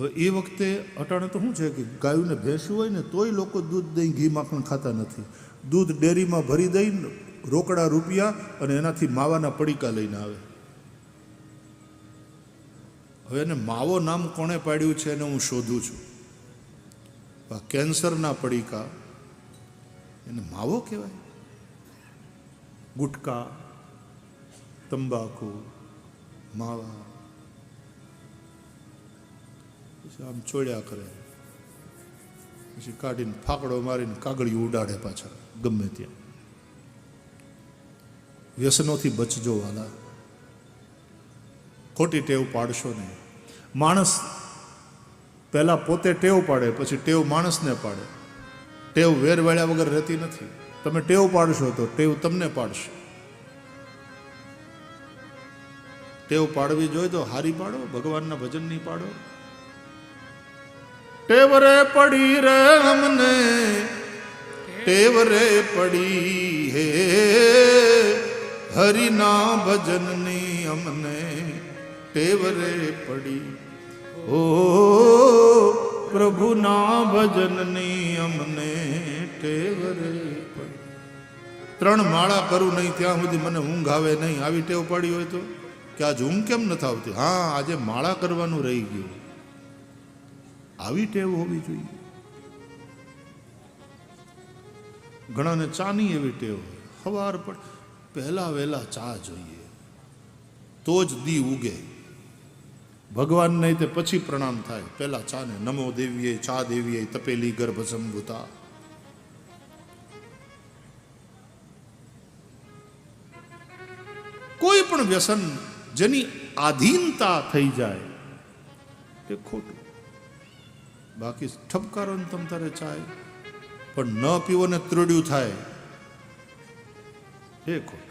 હવે એ વખતે અટાણે તો શું છે કે ગાયુંને ભેંસું હોય ને તોય લોકો દૂધ દહીં ઘી માખણ ખાતા નથી. દૂધ ડેરીમાં ભરી દઈને રોકડા રૂપિયા અને એનાથી માવાના પડીકા લઈને આવે. હવે એને માવો નામ કોણે પાડ્યું છે એને હું શોધું છું. કેન્સરના પડીકા એને માવો કહેવાય. ગુટકા, તંબાકુ, માવા. પછી આમ છોડ્યા કરે. પછી કાઢીને ફાકડો મારીને કાગળિયું ઉડાડે પાછા ગમે ત્યાં. વ્યસનોથી બચજો વાલા. ખોટી ટેવ પાડશો નહીં. માણસ પહેલાં પોતે ટેવ પાડે, પછી ટેવ માણસને પાડે. ટેવ વેર વેળ્યા વગર રહેતી નથી. તમે ટેવ પાડશો તો ટેવ તમને પાડશે. ટેવ પાડવી જોઈએ તો હારી પાડો, ભગવાનના ભજન નહીં પાડો. ટેવ રે પડી રે અમને, ટેવરે પડી હે. હરિના ભજનની અમને ટેવરે પડી. ઓ પ્રભુના ભજનની અમને ટેવરે પડી. ત્રણ માળા કરું નહીં ત્યાં સુધી મને ઊંઘ આવે નહીં. આવી ટેવ પડી હોય તો? કે આજ ઊંઘ કેમ નથી આવતી? હા, આજે માળા કરવાનું રહી ગયું. આવી ટેવ હોવી જોઈએ. ઘણાને ચાની એવી ટેવ હોય. સવાર પણ પહેલા વહેલા ચા જોઈએ. તો જ દી ઉગે. ભગવાન નહીં તે પછી પ્રણામ થાય. પહેલા ચાને નમો દેવીએ, ચા દેવીએ, તપેલી ગર્ભ સંભુતા. કોઈ પણ વ્યસન જેની આધીનતા થઈ જાય એ ખોટું. બાકી ઠપકારો ને તમ તારે ચાય. પણ ન પીવો ને ત્રડ્યું થાય. એ ખોટું.